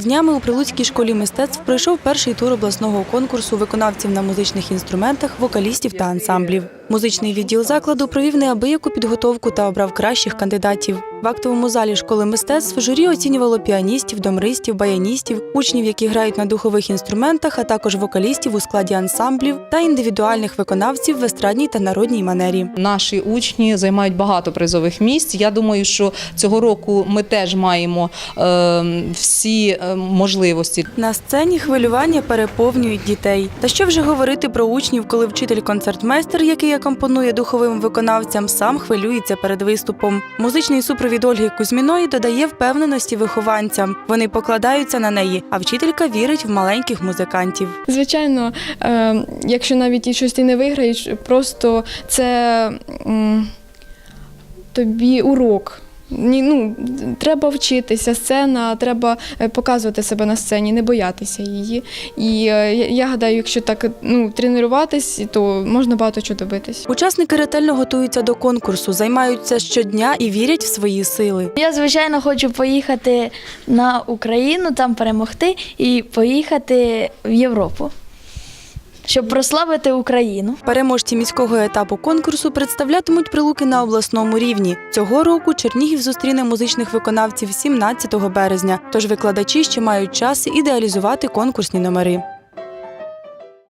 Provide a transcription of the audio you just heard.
Днями у Прилуцькій школі мистецтв пройшов перший тур обласного конкурсу виконавців на музичних інструментах, вокалістів та ансамблів. Музичний відділ закладу провів неабияку підготовку та обрав кращих кандидатів. В актовому залі школи мистецтв журі оцінювало піаністів, домристів, баяністів, учнів, які грають на духових інструментах, а також вокалістів у складі ансамблів та індивідуальних виконавців в естрадній та народній манері. Наші учні займають багато призових місць. Я думаю, що цього року ми теж маємо е, всі е, можливості. На сцені хвилювання переповнюють дітей. Та що вже говорити про учнів, коли вчитель-концертмейстер, який акомпонує духовим виконавцям, сам хвилюється перед виступом. Музичний супровід Ольги Кузьміної додає впевненості вихованцям. Вони покладаються на неї, а вчителька вірить в маленьких музикантів. Звичайно, е, якщо навіть і щось ти не виграєш, просто це тобі урок. Ні, ну, треба вчитися, сцена, треба е, показувати себе на сцені, не боятися її. І е, я- я гадаю, якщо так ну, тренуватись, то можна багато чого добитись. Учасники ретельно готуються до конкурсу, займаються щодня і вірять в свої сили. Я, звичайно, хочу поїхати на Україну, там перемогти і поїхати в Європу, щоб прославити Україну. Переможці міського етапу конкурсу представлятимуть прилуки на обласному рівні. Цього року Чернігів зустріне музичних виконавців 17 березня. Тож викладачі ще мають час ідеалізувати конкурсні номери.